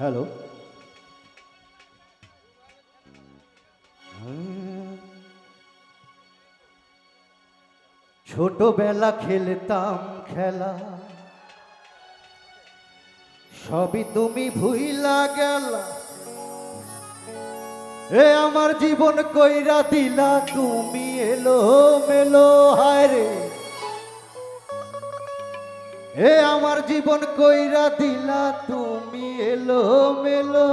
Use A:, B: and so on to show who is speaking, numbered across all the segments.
A: Hello. ছোটবেলা খেলতাম খেলা, সবই তুমি ভুইলা গেলা। এ আমার জীবন কইরা দিলা, তুমি এলো মেলো, হায় রে। এ আমার জীবন কইরা দিলা, তুমি এলো মেলো।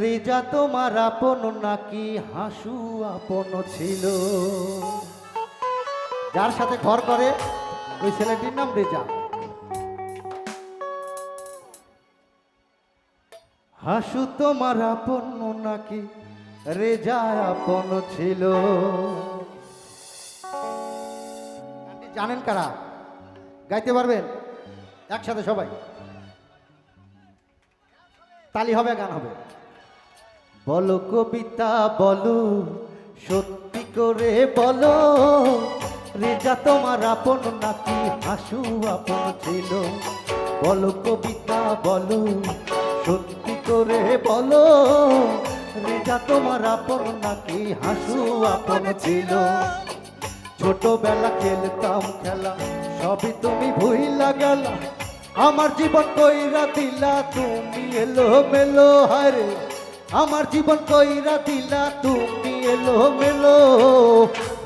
A: রেজা তোমার আপন নাকি হাসু আপন ছিল? যার সাথে ঘর করে, ওই ছেলেটির নাম রেজা। হাসু তোমার আপন নাকি রেজা আপন ছিল? জানেন কারা? গাইতে পারবেন? একসাথে সবাই। তালি হবে, গান হবে। বলো কবিতা, বলো, সত্যি করে বলো, রেজা তোমার আপন নাকি হাসু আপন ছিল? বলো কবিতা, বলো, সত্যি করে বলো, রেজা তোমার আপন নাকি হাসু আপন ছিল? ছোটবেলা খেলতাম খেলা, সবই তুমি ভুইলা গেলা। আমার জীবন কইরা দিলা, তুমি এলো মেলো হারে আমার জীবন কইরা দিলা, তুমি এলো মেলো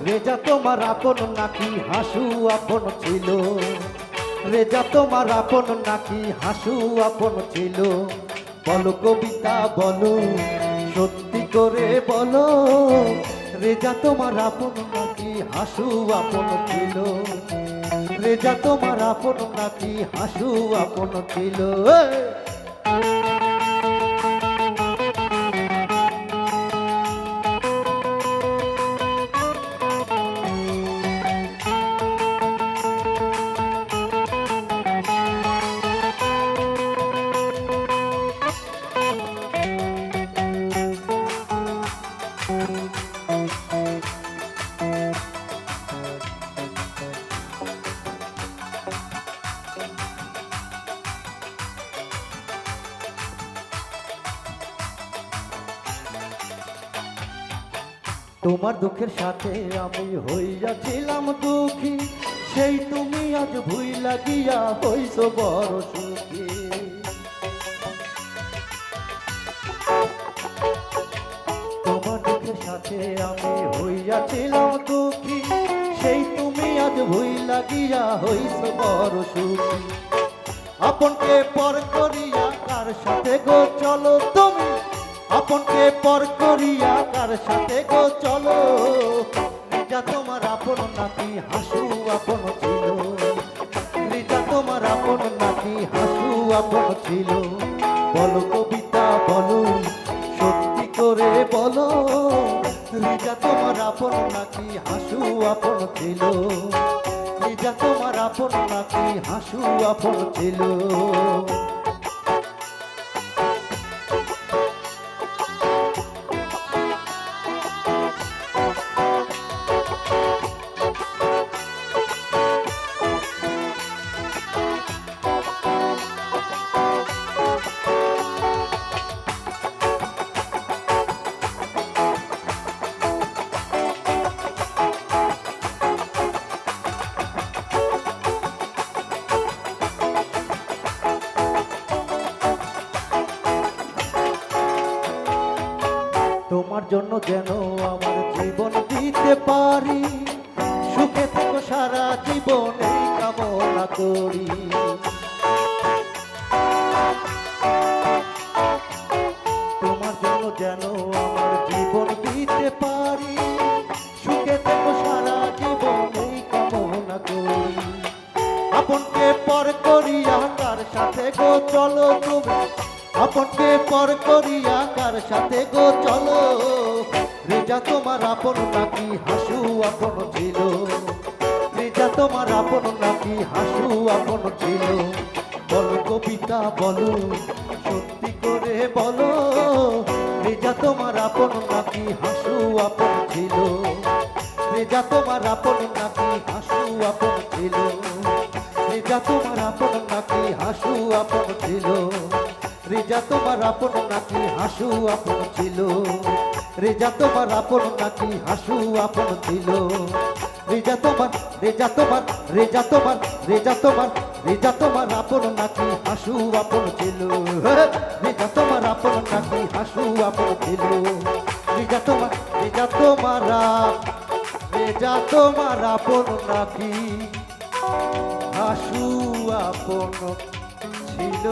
A: রেজা, তোমার আপন নাকি হাসু আপন ছিল? রেজা, তোমার আপন নাকি হাসু আপন ছিল? বলো কবিতা, বলো, সত্যি করে বলো। রেজা তোমার আপন নাকি হাসু আপন ছিল। রেজা তোমার আপন নাকি হাসু আপন ছিল। তোমার দুঃখের সাথে আমি হইয়াছিলাম দুঃখী। সেই তুমি আজ ভুই লাগিয়া হইছ বড় সুখী। তোমার দুঃখের সাথে আমি হইয়াছিলাম দুঃখী। সেই তুমি আজ ভুই লাগিয়া হইছ বড় সুখী। আপনকে পর করিয়া কার সাথে গো চলো তুমি? আপনকে পর করিয়া কার সাথে গো চলো। রিজা তোমার আপন নাকি হাসু আপন ছিল। রিজা তোমার আপন নাকি হাসু আপন ছিল। বলো কবিতা বলো, সত্যি করে বলো। রিজা তোমার আপন নাকি হাসু আপন ছিল। রিজা তোমার আপন নাকি হাসু আপন ছিল। তোমার জন্য যেন আমার জীবন দিতে পারি। সুখে থেকো সারা জীবন এই কামনা করি। তোমার জন্য যেন আমার জীবন দিতে পারি। সুখে থেকো সারা জীবন এই কামনা করি। আপনকে পর করিয়া কার সাথে গো চলো তুমি। আপনকে পর করিয়া কার সাথে গো চলো। রেজা, তোমার আপন নাকি হাসু আপন ছিল? রেজা, তোমার আপন নাকি হাসু আপন ছিল? বলো কবিতা, বলো, সত্যি করে বলো। রেজা, তোমার আপন নাকি হাসু আপন ছিল? রেজা, তোমার আপন নাকি হাসু আপন ছিল? রেজা, তোমার আপন নাকি হাসু আপন ছিল? রেজা, তোমার আপন নাকি হাসু আপন ছিল। রেজা, তোমার আপন নাকি হাসু আপন ছিল। রেজা, তোমার রেজা তোমার রেজা তোমার রেজা তোমার রেজা, তোমার আপন নাকি হাসু আপন ছিল। রেজা, তোমার আপন নাকি হাসু আপন ছিল। রেজা, তোমার রেজা তোমার রেজা, তোমার আপন নাকি হাসু আপন ছিল।